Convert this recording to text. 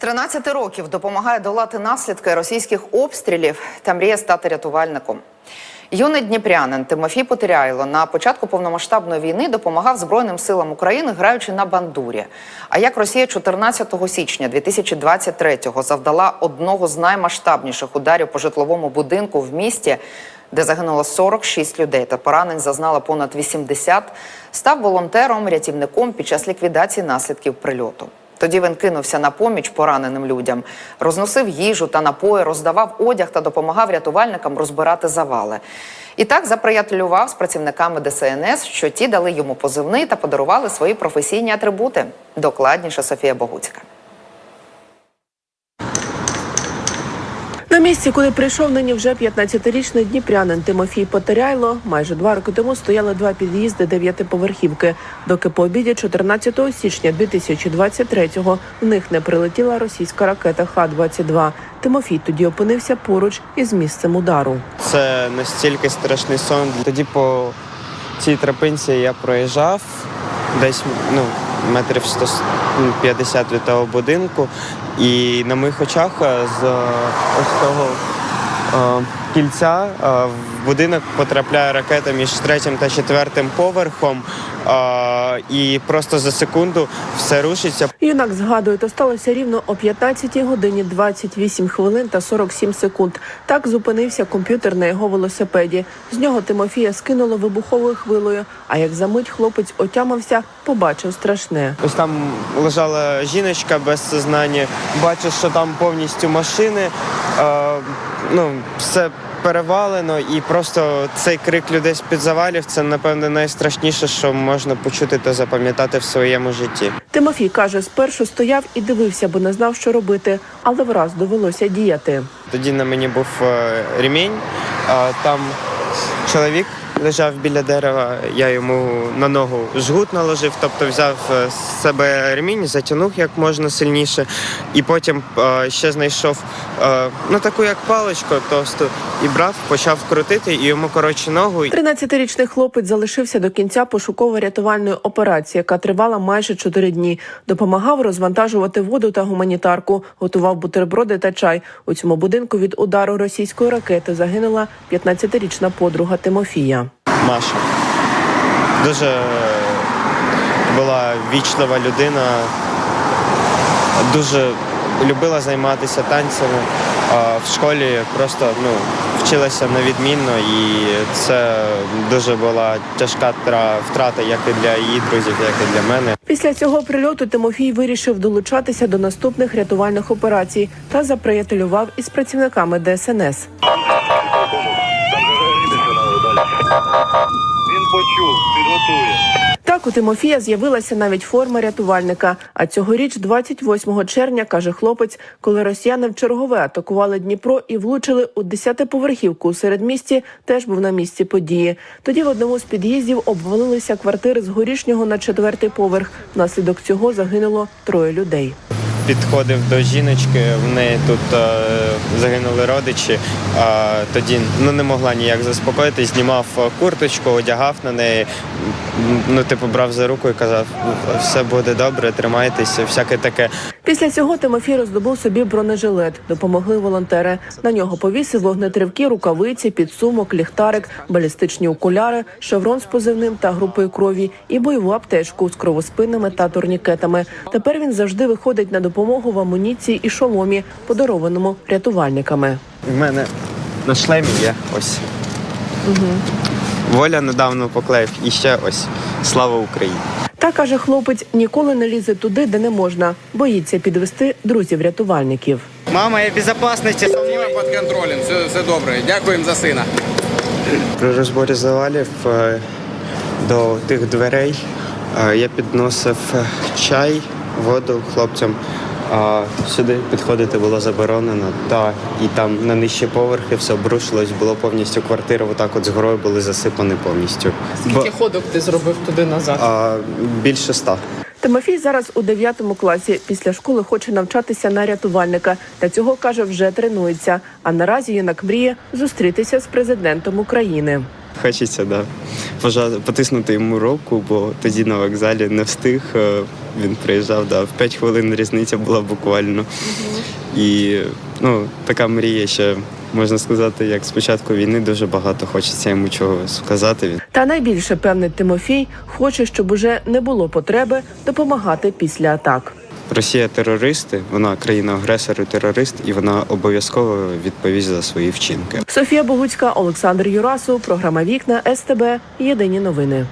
13 років допомагає долати наслідки російських обстрілів та мріє стати рятувальником. Юний дніпрянин Тимофій Потеряйло на початку повномасштабної війни допомагав Збройним силам України, граючи на бандурі. А як Росія 14 січня 2023-го завдала одного з наймасштабніших ударів по житловому будинку в місті, де загинуло 46 людей та поранень зазнала понад 80, став волонтером, рятівником під час ліквідації наслідків прильоту. Тоді він кинувся на поміч пораненим людям, розносив їжу та напої, роздавав одяг та допомагав рятувальникам розбирати завали. І так заприятелював з працівниками ДСНС, що ті дали йому позивний та подарували свої професійні атрибути. Докладніше Софія Богуцька. Місці, куди прийшов нині вже 15-річний дніпрянин Тимофій Потеряйло, майже два роки тому стояли два під'їзди дев'ятиповерхівки, доки по обіді 14 січня 2023-го в них не прилетіла російська ракета Х-22. Тимофій тоді опинився поруч із місцем удару. Це настільки страшний сон. Тоді по цій тропинці я проїжджав десь ну, метрів 150 від того будинку, і на моїх очах е, з е, ось того е, кільця е, в будинок потрапляє ракета між третім та четвертим поверхом, е, і просто за секунду все рушиться. Юнак згадує, то сталося рівно о 15 годині 28 хвилин та 47 секунд. Так зупинився комп'ютер на його велосипеді. З нього Тимофія скинуло вибуховою хвилою. А як за мить хлопець отямився, побачив страшне. Ось там лежала жіночка без сознання. Бачу, що там повністю машини. Ну, все перевалено, і просто цей крик людей з під завалів це, напевне, найстрашніше, що можна почути та запам'ятати в своєму житті. Тимофій каже, спершу стояв і дивився, бо не знав, що робити, але враз довелося діяти. Тоді на мені був е, ремінь, а там чоловік лежав біля дерева, я йому на ногу жгут наложив, тобто взяв е, з себе ремінь, затягнув як можна сильніше, і потім е, ще знайшов е, ну таку як паличку товсту і брав, почав крутити і йому коротше ногу. 13-річний хлопець залишився до кінця пошуково-рятувальної операції, яка тривала майже чотири дні. Допомагав розвантажувати воду та гуманітарку, готував бутерброди та чай. У цьому будинку від удару російської ракети загинула 15-річна подруга Тимофія. Маша. Дуже була вічлива людина, дуже любила займатися танцями. А в школі просто ну, вчилася на відмінно, і це дуже була тяжка тра- втрата як і для її друзів, як і для мене. Після цього прильоту Тимофій вирішив долучатися до наступних рятувальних операцій та заприятелював із працівниками ДСНС. Він почув, підготує. Так у Тимофія з'явилася навіть форма рятувальника. А цьогоріч, 28 червня, каже хлопець, коли росіяни в чергове атакували Дніпро і влучили у 10-поверхівку у середмісті, теж був на місці події. Тоді в одному з під'їздів обвалилися квартири з горішнього на четвертий поверх. Внаслідок цього загинуло троє людей. Підходив до жіночки, в неї тут е, загинули родичі. А тоді ну не могла ніяк заспокоїтись, знімав е, курточку, одягав на неї. Ну, типу, брав за руку і казав, все буде добре, тримайтеся, всяке таке. Після цього Тимофій роздобув собі бронежилет. Допомогли волонтери. На нього повісив вогнетривкі, рукавиці, підсумок, ліхтарик, балістичні окуляри, шеврон з позивним та групою крові і бойову аптечку з кровоспинними та турнікетами. Тепер він завжди виходить на допомогу в амуніції і шоломі, подарованому рятувальниками. В мене на шлемі є ось. Воля недавно поклеїв і ще ось слава Україні. Та каже хлопець, ніколи не лізе туди, де не можна. Боїться підвести друзів-рятувальників. Мама, я в безопасности. Ми під контролем, все, все добре. Дякуємо за сина. При розборі завалів е, до тих дверей е, я підносив е, чай, воду хлопцям. А сюди підходити було заборонено. Та і там на нижчі поверхи все обрушилось, було повністю квартира. Отак от згорою були засипані повністю. Скільки ходок ти зробив туди назад? А, більше ста. Тимофій зараз у 9 класі. Після школи хоче навчатися на рятувальника. Для цього каже, вже тренується. А наразі юнак мріє зустрітися з президентом України. Хочеться, да. Потиснути йому руку, бо тоді на вокзалі не встиг. е, Він приїжджав, да, в 5 хвилин різниця була буквально. І ну, така мрія ще, можна сказати, як з початку війни дуже багато хочеться йому чого сказати. Та найбільше певний Тимофій хоче, щоб уже не було потреби допомагати після атак. Росія терористи, вона країна-агресор і терорист, і вона обов'язково відповість за свої вчинки. Софія Богуцька, Олександр Юрасов, програма Вікна СТБ. Єдині новини.